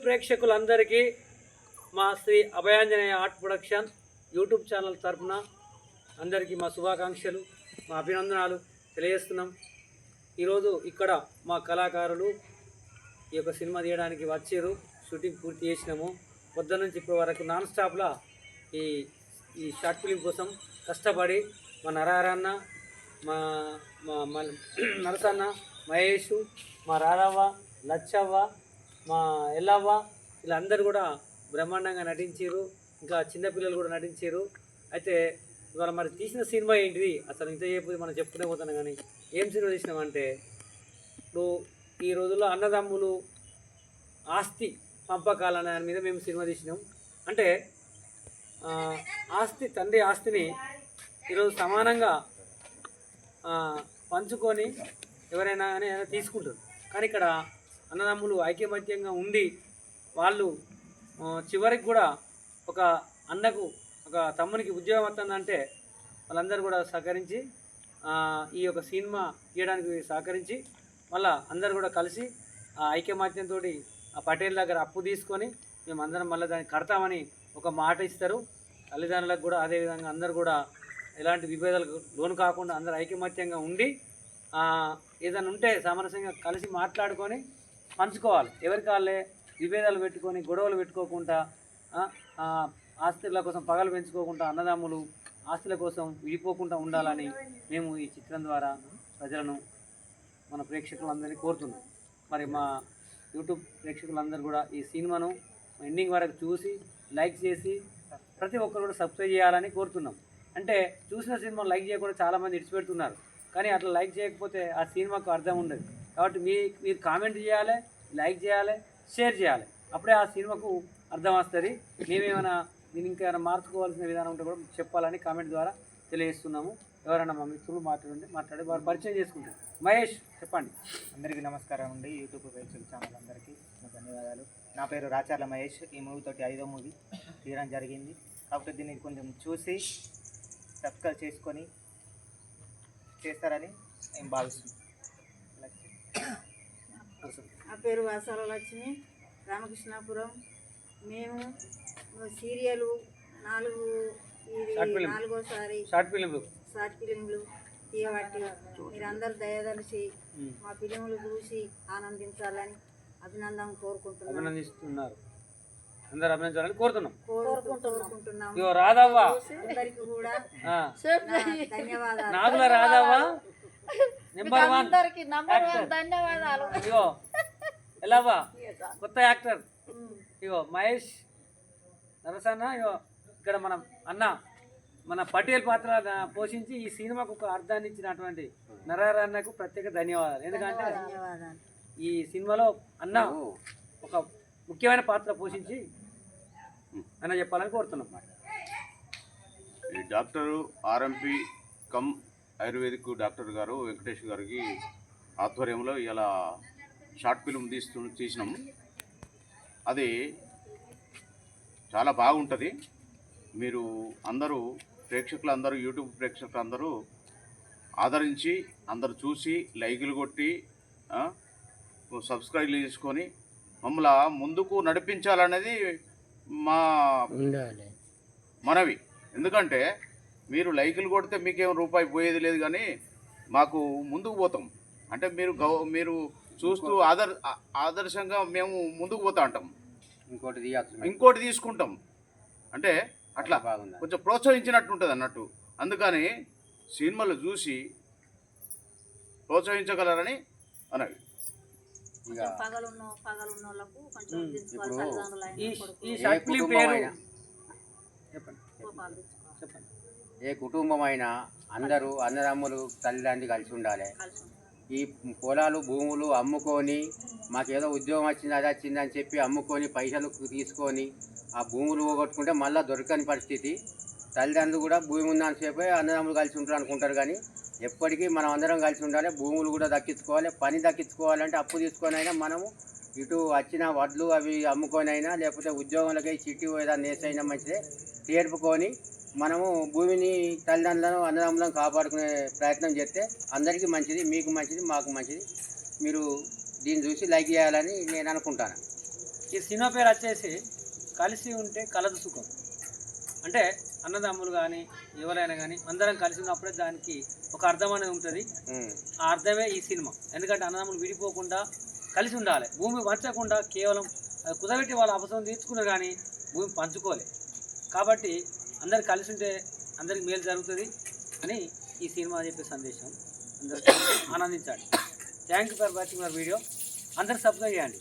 ప్రేక్షకులందరికీ మా Shri Abhayanjaneya art production YouTube channel తరఫున అందరికీ మా శుభాకాంక్షలు మా అభినందనాలు తెలియజేస్తున్నాం. ఈరోజు ఇక్కడ మా కళాకారులు ఈ యొక్క సినిమా తీయడానికి వచ్చారు షూటింగ్ పూర్తి చేసినాము. పొద్దున్న నుంచి ఇప్పటి వరకు నాన్ స్టాప్లా ఈ ఈ షార్ట్ ఫిలిం కోసం కష్టపడి మా నరారన్న మా మా నరసన్న మహేష్ మా రారవ్వ లచ్చవ్వ మా ఎల్లవ్వ వీళ్ళందరూ కూడా బ్రహ్మాండంగా నటించారు. ఇంకా చిన్నపిల్లలు కూడా నటించారు. అయితే ఇవాళ మరి తీసిన సినిమా ఏంటిది? అసలు ఇంత చెప్పి మనం చెప్పుకునే పోతున్నాం కానీ ఏం సినిమా తీసినామంటే ఇప్పుడు ఈ రోజుల్లో అన్నదమ్ములు ఆస్తి పంపకాలనే దాని మీద మేము సినిమా తీసినాం. అంటే ఆస్తి తండ్రి ఆస్తిని ఈరోజు సమానంగా పంచుకొని ఎవరైనా కానీ తీసుకుంటారు. కానీ ఇక్కడ అన్నదమ్ములు ఐక్యమత్యంగా ఉండి వాళ్ళు చివరికి కూడా ఒక అన్నకు ఒక తమ్మునికి ఉద్యోగం వస్తుందంటే వాళ్ళందరూ కూడా సహకరించి ఈ యొక్క సినిమా తీయడానికి సహకరించి మళ్ళా అందరు కూడా కలిసి ఆ ఐక్యమాత్యంతో ఆ పటేల్ దగ్గర అప్పు తీసుకొని మేము అందరం మళ్ళీ దాన్ని కడతామని ఒక మాట ఇస్తారు. తల్లిదండ్రులకు కూడా అదేవిధంగా అందరు కూడా ఎలాంటి విభేదాలకు లోను కాకుండా అందరు ఐకమత్యంగా ఉండి ఏదైనా ఉంటే సామరస్యంగా కలిసి మాట్లాడుకొని పంచుకోవాలి. ఎవరికి వాళ్ళే విభేదాలు పెట్టుకొని గొడవలు పెట్టుకోకుండా ఆస్తుల కోసం పగలు పెంచుకోకుండా అన్నదమ్ములు ఆస్తుల కోసం విడిపోకుండా ఉండాలని మేము ఈ చిత్రం ద్వారా ప్రజలను మన ప్రేక్షకులందరినీ కోరుతున్నాం. మరి మా యూట్యూబ్ ప్రేక్షకులందరూ కూడా ఈ సినిమాను ఎండింగ్ వరకు చూసి లైక్ చేసి ప్రతి ఒక్కరు కూడా సబ్స్క్రైబ్ చేయాలని కోరుతున్నాం. అంటే చూసిన సినిమా లైక్ చేయకుండా చాలామంది ఇడిచిపెడుతున్నారు. కానీ అట్లా లైక్ చేయకపోతే ఆ సినిమాకు అర్థం ఉండదు. కాబట్టి మీ మీరు కామెంట్ చేయాలి లైక్ చేయాలి షేర్ చేయాలి. అప్పుడే ఆ సినిమాకు అర్థం వస్తుంది మేమేమైనా దీన్ని ఇంకా మార్చుకోవాల్సిన విధానం ఉంటే కూడా చెప్పాలని కామెంట్ ద్వారా తెలియజేస్తున్నాము. ఎవరైనా మా మిత్రులు మాట్లాడండి మాట్లాడి వారు పరిచయం చేసుకుంటారు. మహేష్ చెప్పండి. అందరికీ నమస్కారం అండి. యూట్యూబ్ ప్రేక్షకుల ఛానల్ అందరికీ ధన్యవాదాలు. నా పేరు రాచార్ల మహేష్. ఈ మూవీ తోటి ఐదో మూవీ తీయడం జరిగింది. కాకపోతే దీన్ని కొంచెం చూసి సబ్స్క్రైబ్ చేసుకొని చేస్తారని నేను భావిస్తున్నాను. నా పేరు వాసాల లక్ష్మి రామకృష్ణాపురం. మేము సీరియలు నాలుగు ఇది. నాలుగోసారి షార్ట్ ఫిలిం షార్ట్ ఫిలింలు తీయబట్టి మీరందరూ దయదలిచి మా ఫిలింలు చూసి ఆనందించాలని అభినందన కోరుకుంటున్నాం. అభినందిస్తున్నారు. అందరు అభినందించాలని కోరుతున్నాం. కోరుకుంటున్నాం. రాధవ్వ. అందరికీ కూడా ధన్యవాదాలు. Nagula Radhavva. Number one number ధన్యవాదాలు. ఇగో కొత్త యాక్టర్. ఇగో మహేష్ నరసన్న ఇగో ఇక్కడ మనం అన్న మన పటేల్ పాత్ర పోషించి ఈ సినిమాకు ఒక అర్థాన్ని ఇచ్చినటువంటి నరహరన్నకు ప్రత్యేక ధన్యవాదాలు. ఎందుకంటే ఈ సినిమాలో అన్న ఒక ముఖ్యమైన పాత్ర పోషించి అన్న చెప్పాలని కోరుతున్నాం. ఈ doctor RMP cum ayurvedic doctor గారు వెంకటేష్ గారికి ఆధ్వర్యంలో ఇలా షార్ట్ ఫిల్మ్ తీస్తు తీసినాం. అది చాలా బాగుంటుంది. మీరు అందరూ ప్రేక్షకులు అందరూ యూట్యూబ్ ప్రేక్షకులు అందరూ ఆదరించి అందరూ చూసి లైకులు కొట్టి ఆ, సబ్స్క్రైబ్ చేసుకొని మమ్మల్ని ముందుకు నడిపించాలనేది మా మనవి. ఎందుకంటే మీరు లైకులు కొడితే మీకేం రూపాయి పోయేది లేదు కానీ మాకు ముందుకు పోతాం. అంటే మీరు గౌ మీరు చూస్తూ ఆదర్ ఆదర్శంగా మేము ముందుకు పోతా అంటాం. ఇంకోటి ఇంకోటి తీసుకుంటాం. అంటే అట్లా బాగుంది. కొంచెం ప్రోత్సహించినట్టు ఉంటుంది అన్నట్టు. అందుకని సినిమాలు చూసి ప్రోత్సహించగలరని అయినా ఈ పేరు చెప్పండి చెప్పండి. ఏ కుటుంబం అయినా అందరూ అన్నదమ్ములు తల్లిదండ్రులు కలిసి ఉండాలి. ఈ పొలాలు భూములు అమ్ముకొని మాకేదో ఉద్యోగం వచ్చింది అది వచ్చింది అని చెప్పి అమ్ముకొని పైసలు తీసుకొని ఆ భూములు పోగొట్టుకుంటే మళ్ళీ దొరకని పరిస్థితి. తల్లిదండ్రులు కూడా భూమి ఉన్నంతసేపే అన్నదమ్ములు కలిసి ఉంటారు అనుకుంటారు కానీ ఎప్పటికీ మనం అందరం కలిసి ఉండాలి భూములు కూడా దక్కించుకోవాలి పని దక్కించుకోవాలంటే అప్పు తీసుకొని అయినా మనము ఇటు వచ్చిన వడ్లు అవి అమ్ముకొని అయినా లేకపోతే ఉద్యోగంలోకి చిట్టి ఏదైనా నేసైనా మంచిదే. తీర్పుకొని మనము భూమిని తల్లిదండ్రులను అన్నదమ్ములను కాపాడుకునే ప్రయత్నం చేస్తే అందరికీ మంచిది మీకు మంచిది మాకు మంచిది. మీరు దీన్ని చూసి లైక్ చేయాలని నేను అనుకుంటాను. ఈ సినిమా పేరు వచ్చేసి కలిసి ఉంటే కలదు సుఖం. అంటే అన్నదమ్ములు కానీ ఎవరైనా కానీ అందరం కలిసి ఉన్నప్పుడే దానికి ఒక అర్థం అనేది ఉంటుంది. ఆ అర్థమే ఈ సినిమా. ఎందుకంటే అన్నదమ్ములు విడిపోకుండా కలిసి ఉండాలి. భూమి పంచకుండా కేవలం కుదబెట్టి వాళ్ళ అవసరం తీర్చుకున్నారు కానీ భూమి పంచుకోలే. కాబట్టి అందరు కలిసి ఉంటే అందరికి మేలు జరుగుతుంది అని ఈ సినిమా చెప్పే సందేశం. అందరూ ఆనందించండి thank you for watching our video అందరు సబ్స్క్రైబ్ చేయండి.